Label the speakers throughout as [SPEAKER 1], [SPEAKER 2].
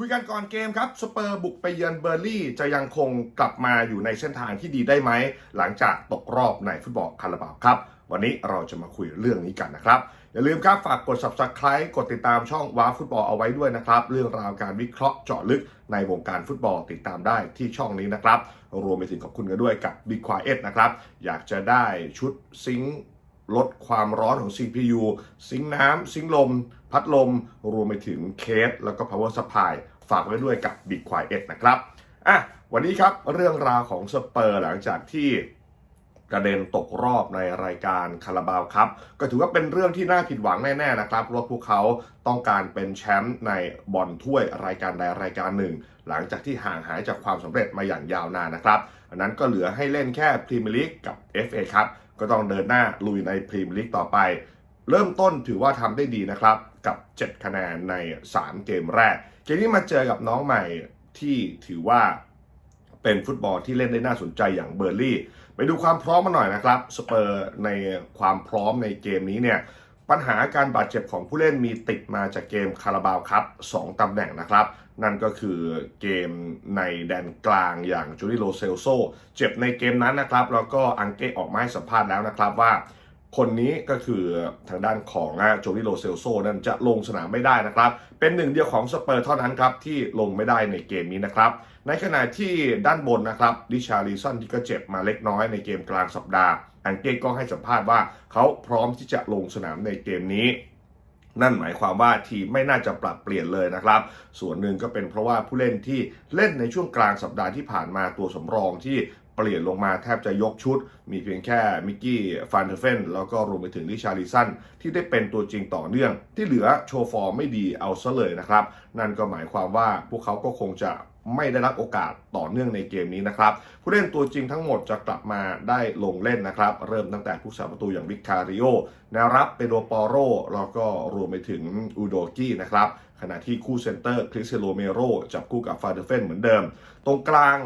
[SPEAKER 1] คุยกันก่อนเกมครับสเปอร์บุกไปเยือนเบอร์ลี่จะยังคงกลับมาอยู่ในเส้นทางที่ดีได้ไหม หลังจากตกรอบในฟุตบอลคาราบาวครับ วันนี้เราจะมาคุยเรื่องนี้กันนะครับ อย่าลืมครับฝากกด subscribe กดติดตามช่องว้าฟุตบอลเอาไว้ด้วยนะครับ เรื่องราวการวิเคราะห์เจาะลึกในวงการฟุตบอลติดตามได้ที่ช่องนี้นะครับ รวมไปถึงขอบคุณกันด้วยกับ Big Quiet นะครับอยากจะได้ชุดซิงค์ ลดความร้อนของ CPU ซิงน้ำซิงลม พัดลม รวมไปถึงเคส แล้วก็ power supply ฝากไว้ด้วยกับ b i t Quiet นะครับอะวันนี้ครับเรื่องราวของสเปอร์หลังจากที่ กระเด็นตกรอบในรายการคาราบาวครับ ก็ถือว่าเป็นเรื่องที่น่าผิดหวังแน่ๆนะครับเพราะพวกเขาต้องการเป็นแชมป์ในบอลถ้วยรายการใดรายการหนึ่ง หลังจากที่ห่างหายจากความสำเร็จมาอย่างยาวนานนะครับอันนั้นก็เหลือให้เล่นแค่พรีเมียร์ลีกกับ FA ครับก็ต้องเดินหน้าลุยในพรีเมียร์ลีกต่อไป เริ่มต้นถือว่าทำได้ดีนะครับกับ 7 คะแนนใน 3 เกมแรกเกมนี้มาเจอกับน้องใหม่ที่ถือว่าเป็นฟุตบอลที่เล่นได้น่าสนใจอย่างเบอร์ลี่ ไปดูความพร้อมมาหน่อยนะครับสเปอร์ในความพร้อมในเกมนี้เนี่ยปัญหาการบาดเจ็บของผู้เล่นมีติดมาจากเกมคาราบาวครับ2ตำแหน่งนะครับ นั่นก็คือเกมในแดนกลางอย่างจูริโลเซลโซเจ็บในเกมนั้นนะครับ แล้วก็อังเก้ออกมาให้สัมภาษณ์แล้วนะครับว่า คนนี้ก็คือทางด้านของโจลิโลเซลโซนั้นจะลงสนามไม่ได้นะครับ เป็นหนึ่งเดียวของสเปอร์เท่านั้นครับ ที่ลงไม่ได้ในเกมนี้นะครับ ในขณะที่ด้านบนนะครับดิชาริสันที่ก็เจ็บมาเล็กน้อยในเกมกลางสัปดาห์ อังเก้ก็ให้สัมภาษณ์ว่าเขาพร้อมที่จะลงสนามในเกมนี้นั่นหมายความว่าทีมไม่น่าจะปรับเปลี่ยนเลยนะครับ ส่วนหนึ่งก็เป็นเพราะว่าผู้เล่นที่เล่นในช่วงกลางสัปดาห์ที่ผ่านมาตัวสำรองที่ เปลี่ยนลงมาแทบจะยกชุด มีเพียงแค่มิกกี้ฟันเทเฟนแล้วก็รวมไปถึงลิชาริสันที่ได้เป็นตัวจริงต่อเนื่อง ที่เหลือโชว์ฟอร์มไม่ดีเอาซะเลยนะครับ นั่นก็หมายความว่าพวกเขาก็คงจะไม่ได้รับโอกาสต่อเนื่องในเกมนี้นะครับ ผู้เล่นตัวจริงทั้งหมดจะกลับมาได้ลงเล่นนะครับ เริ่มตั้งแต่ผู้สาประตูอย่างวิคคาริโอแนวรับเปโดปอโรแล้วก็รวมไปถึงอูโดกี้นะครับขณะที่คู่เซนเตอร์คริสเซโลเมโรจับคู่กับฟาเดเฟนเหมือนเดิม ตรงกลาง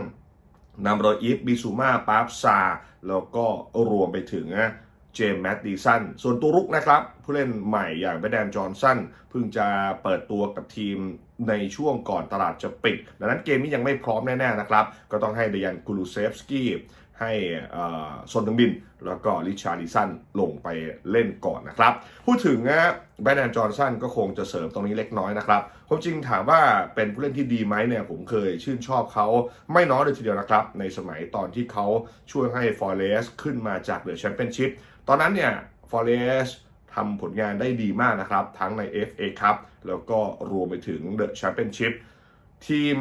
[SPEAKER 1] นำโดยอีฟบิซูมาปาฟซา แล้วก็รวมไปถึงเจมส์แมตติสัน ส่วนตัวรุกนะครับ ผู้เล่นใหม่อย่างเบแดนจอห์นสันเพิ่งจะเปิดตัวกับทีมในช่วงก่อนตลาดจะปิด ดังนั้นเกมนี้ยังไม่พร้อมแน่ ๆ นะครับ ก็ต้องให้เดยันกูลูเซฟสกี้ให้ซนทึงบิน แล้วก็ลิชาร์ดิสันลงไปเล่นก่อนนะครับ พูดถึงนะแบรนด์จอห์นสันก็คงจะเสริมตรงนี้เล็กน้อยนะครับ ความจริงถามว่าเป็นผู้เล่นที่ดีไหมเนี่ยผมเคยชื่นชอบเขาไม่น้อยเลยทีเดียวนะครับ ในสมัยตอนที่เขาช่วยให้ฟอร์เรสขึ้นมาจากเดอะแชมเปี้ยนชิพตอนนั้นเนี่ยฟอร์เรสทำผลงานได้ดีมากนะครับ ทั้งใน FA ครับแล้วก็รวมไปถึงเดอะแชมเปี้ยนชิพทีม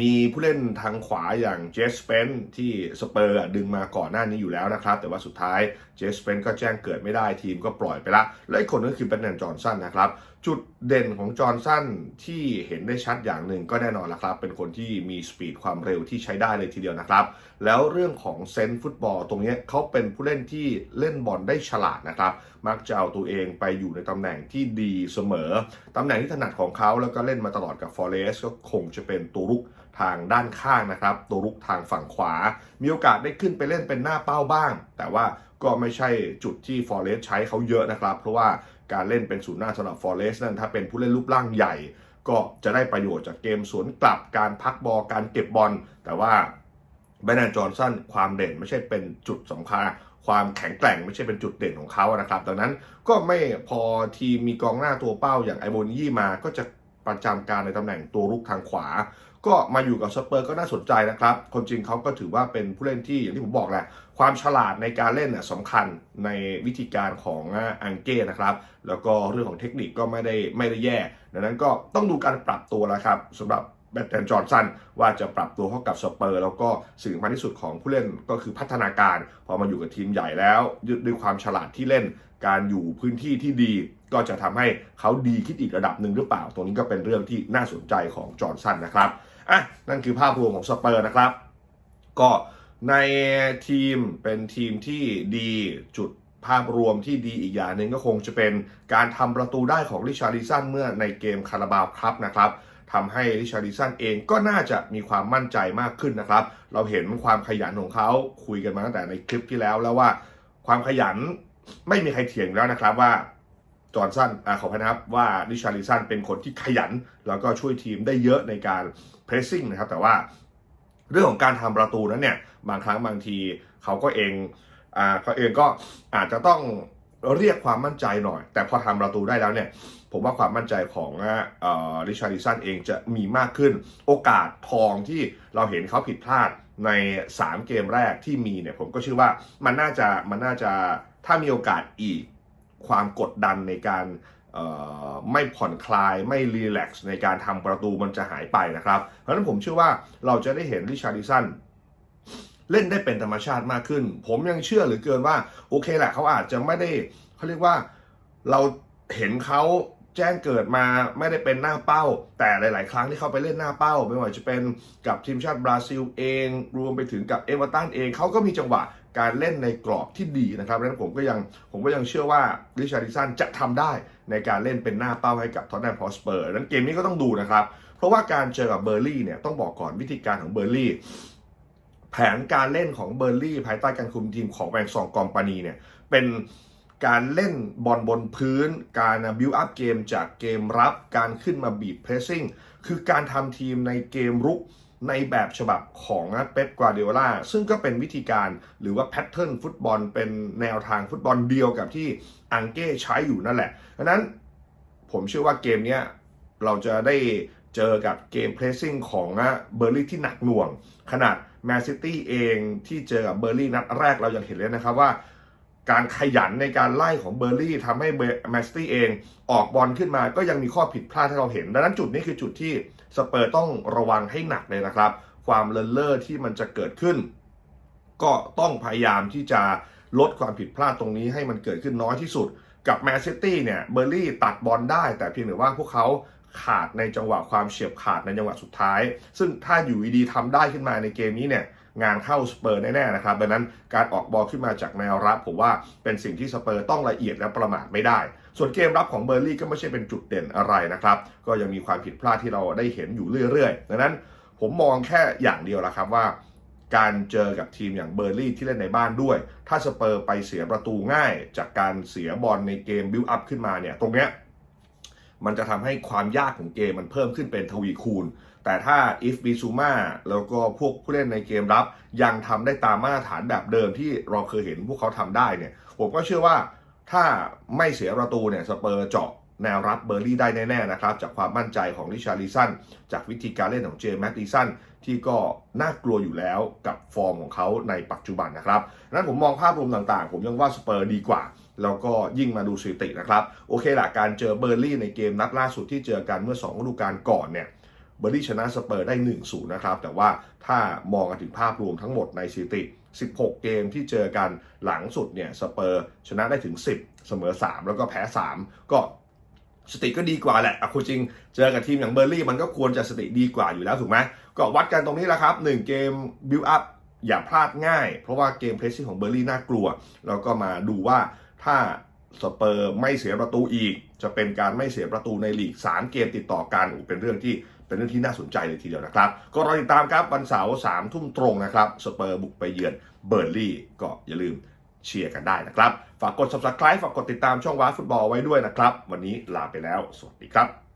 [SPEAKER 1] มีผู้เล่นทางขวาอย่างเจสเปนที่สเปอร์ดึงมาก่อนหน้านี้อยู่แล้วนะครับ แต่ว่าสุดท้าย เจสเปนก็แจ้งเกิดไม่ได้ทีมก็ปล่อยไปละ และอีกคนก็คือเป็นแนนจอห์นสันนะครับ จุดเด่นของจอห์นสันที่เห็นได้ชัดอย่างหนึ่งก็แน่นอนละครับ เป็นคนที่มีสปีดความเร็วที่ใช้ได้เลยทีเดียวนะครับ แล้วเรื่องของเซนฟุตบอลตรงนี้เขาเป็นผู้เล่นที่เล่นบอลได้ฉลาดนะครับ มักจะเอาตัวเองไปอยู่ในตำแหน่งที่ดีเสมอตำแหน่งที่ถนัดของเขาแล้วก็เล่นมาตลอดกับฟอเรสก็คงจะเป็นตัวรุก ทางด้านข้างนะครับ ตัวรุกทางฝั่งขวา มีโอกาสได้ขึ้นไปเล่นเป็นหน้าเป้าบ้าง แต่ว่าก็ไม่ใช่จุดที่ฟอเรสใช้เขาเยอะนะครับ เพราะว่าการเล่นเป็นศูนย์หน้าสำหรับฟอเรสนั้นถ้าเป็นผู้เล่นรูปร่างใหญ่ ก็จะได้ประโยชน์จากเกมสวนกลับการพักบอลการเก็บบอลแต่ว่าแบรนด์จอห์นสันความเด่นไม่ใช่เป็นจุดสำคัญความแข็งแกร่งไม่ใช่เป็นจุดเด่นของเขานะครับ ดังนั้นก็ไม่พอทีมมีกองหน้าตัวเป้าอย่างไอโบนยี่มาก็จะประจำการในตำแหน่งตัวรุกทางขวา ก็มาอยู่กับสเปอร์ก็น่าสนใจนะครับ คนจริงเขาก็ถือว่าเป็นผู้เล่นที่อย่างที่ผมบอกแหละ ความฉลาดในการเล่นน่ะสำคัญในวิธีการของอังเก้นะครับ แล้วก็เรื่องของเทคนิคก็ไม่ได้ไม่ได้แย่ ดังนั้นก็ต้องดูการปรับตัวแล้วครับสำหรับ แบตแตนจอห์สันว่าจะปรับตัวเข้ากับสเปอร์ แล้วก็สิ่งสำคัญที่สุดของผู้เล่นก็คือพัฒนาการ พอมาอยู่กับทีมใหญ่แล้วด้วยความฉลาดที่เล่นการอยู่พื้นที่ที่ดี ก็จะทำให้เขาดีขึ้นอีกระดับหนึ่งหรือเปล่า ตรงนี้ก็เป็นเรื่องที่น่าสนใจของจอห์นสันนะครับอะนั่นคือภาพรวมของสเปอร์นะครับ ก็ในทีมเป็นทีมที่ดีจุดภาพรวมที่ดีอีกอย่างหนึ่งก็คงจะเป็นการทำประตูได้ของลิชาริสันเมื่อในเกมคาราบาวครับนะครับ ทำให้ริชาริสันเองก็น่าจะมีความมั่นใจมากขึ้นนะครับ เราเห็นความขยันของเขาคุยกันมาตั้งแต่ในคลิปที่แล้วแล้วว่า ความขยันไม่มีใครเถียงแล้วนะครับว่าจอห์นสันอ่าขอพนับว่าดิชาริสันเป็นคนที่ขยัน แล้วก็ช่วยทีมได้เยอะในการเพรสซิ่งนะครับ แต่ว่าเรื่องของการทำประตูนั้นเนี่ยบางครั้งบางทีเขาก็เองอ่าเขาเองก็อาจจะต้อง เรียกความมั่นใจหน่อย แต่พอทำประตูได้แล้วเนี่ย ผมว่าความมั่นใจของริชาร์ดิสันเองจะมีมากขึ้น โอกาสทองที่เราเห็นเขาผิดพลาดใน 3 เกมแรกที่มีเนี่ย ผมก็เชื่อว่ามันน่าจะมันน่าจะถ้ามีโอกาสอีกความกดดันในการไม่ผ่อนคลายไม่รีแลกซ์ในการทำประตูมันจะหายไปนะครับ เพราะฉะนั้นผมเชื่อว่าเราจะได้เห็นริชาร์ดิสัน เล่นได้เป็นธรรมชาติมากขึ้น ผมยังเชื่อหรือเกินว่า โอเคแหละเขาอาจจะไม่ได้เขาเรียกว่าเราเห็นเขาแจ้งเกิดมาไม่ได้เป็นหน้าเป้า แต่หลาย ๆ ครั้งที่เขาไปเล่นหน้าเป้า ไม่ว่าจะเป็นกับทีมชาติบราซิลเอง รวมไปถึงกับเอเวอร์ตันเองเขาก็มีจังหวะการเล่นในกรอบที่ดีนะครับดังนั้นผมก็ยังผมก็ยังเชื่อว่าริชาร์ดิสันจะทำได้ในการเล่นเป็นหน้าเป้าให้กับท็อตแนมพอสเปอร์นั้นเกมนี้ก็ต้องดูนะครับ เพราะว่าการเจอกับเบอร์ลี่เนี่ยต้องบอกก่อนวิธีการของเบอร์ลี่ แผนการเล่นของเบอร์ลี่ภายใต้การคุมทีมของแบงซองกอมปานีเนี่ยเป็นการเล่นบอลบนพื้น การบิวอัพเกมจากเกมรับ การขึ้นมาบีบเพรสซิ่ง คือการทำทีมในเกมรุกในแบบฉบับของเป๊ปกวาเดโอลาซึ่งก็เป็นวิธีการหรือว่าแพทเทิร์นฟุตบอลเป็นแนวทางฟุตบอลเดียวกับที่อังเก้ใช้อยู่นั่นแหละดังนั้นผมเชื่อว่าเกมนี้เราจะได้ เจอกับเกมเพรสซิ่งของเบอร์ลี่ที่หนักหน่วง ขนาดแมนซิตี้เองที่เจอกับเบอร์ลี่นัดแรกเรายังเห็นเลยนะครับว่าการขยันในการไล่ของเบอร์ลี่ทำให้แมนซิตี้เองออกบอลขึ้นมาก็ยังมีข้อผิดพลาดที่เราเห็น ดังนั้นจุดนี้คือจุดที่สเปอร์ต้องระวังให้หนักเลยนะครับ ความเลนเลอร์ที่มันจะเกิดขึ้น ก็ต้องพยายามที่จะลดความผิดพลาดตรงนี้ให้มันเกิดขึ้นน้อยที่สุด กับแมนซิตี้เนี่ยเบอร์ลี่ตัดบอลได้ แต่เพียงแต่ว่าพวกเขา ขาดในจังหวะความเฉียบขาดในจังหวะสุดท้าย ซึ่งถ้าอยู่ดีๆทำได้ขึ้นมาในเกมนี้เนี่ยงานเข้าสเปอร์แน่ๆนะครับดังนั้นการออกบอลขึ้นมาจากแนวรับผมว่าเป็นสิ่งที่สเปอร์ต้องละเอียดและประมาทไม่ได้ ส่วนเกมรับของเบอร์ลี่ก็ไม่ใช่เป็นจุดเด่นอะไรนะครับ ก็ยังมีความผิดพลาดที่เราได้เห็นอยู่เรื่อยๆ ดังนั้นผมมองแค่อย่างเดียวละครับว่า การเจอกับทีมอย่างเบอร์ลี่ที่เล่นในบ้านด้วย ถ้าสเปอร์ไปเสียประตูง่าย จากการเสียบอลในเกมบิวอัพขึ้นมาเนี่ยตรงเนี้ย มันจะทำให้ความยากของเกมมันเพิ่มขึ้นเป็นทวีคูณ แต่ถ้าอิฟบิซูมาแล้วก็พวกผู้เล่นในเกมรับ ยังทำได้ตามมาตรฐานแบบเดิมที่เราเคยเห็นพวกเขาทำได้เนี่ย ผมก็เชื่อว่าถ้าไม่เสียประตูเนี่ยสเปอร์เจาะแนวรับเบอร์ลี่ได้แน่ๆนะครับ จากความมั่นใจของริชาร์ลิสันจากวิธีการเล่นของเจมส์แมตติสันที่ก็น่ากลัวอยู่แล้วกับฟอร์มของเขาในปัจจุบันนะครับนั้นผมมองภาพรวมต่างๆ ผมยังว่าสเปอร์ดีกว่า แล้วก็ยิ่งมาดูสถิตินะครับ โอเคละการเจอเบอร์ลี่ในเกมนัดล่าสุดที่เจอกันเมื่อ2ฤดูกาลก่อนเนี่ยเบอร์ลี่ชนะสเปอร์ได้ 1-0 นะครับ แต่ว่าถ้ามองกันถึงภาพรวมทั้งหมดในสถิติ 16 เกมที่เจอกันหลังสุดเนี่ยสเปอร์ชนะได้ถึง 10 เสมอ 3 แล้วก็แพ้ 3 ก็สติก็ดีกว่าแหละอะคุณจริง เจอกับทีมอย่างเบอร์ลี่มันก็ควรจะสติดีกว่าอยู่แล้วถูกไหมก็วัดกันตรงนี้แหละครับ 1 เกมบิวอัพอย่าพลาดง่าย เพราะว่าเกมเพรสซิ่งของเบอร์ลี่น่ากลัว แล้วก็มาดูว่า ถ้าสเปอร์ไม่เสียประตูอีก จะเป็นการไม่เสียประตูในลีก 3 เกมติดต่อกันเป็นเรื่องที่เป็นเรื่องที่น่าสนใจเลยทีเดียวนะครับ ก็รอติดตามครับวันเสาร์สามทุ่มตรงนะครับสเปอร์บุกไปเยือนเบอร์ลี่ก็อย่าลืมเชียร์กันได้นะครับ ฝากกด subscribe ฝากกดติดตามช่องว้าฟุตบอลไว้ด้วยนะครับ วันนี้ลาไปแล้ว สวัสดีครับ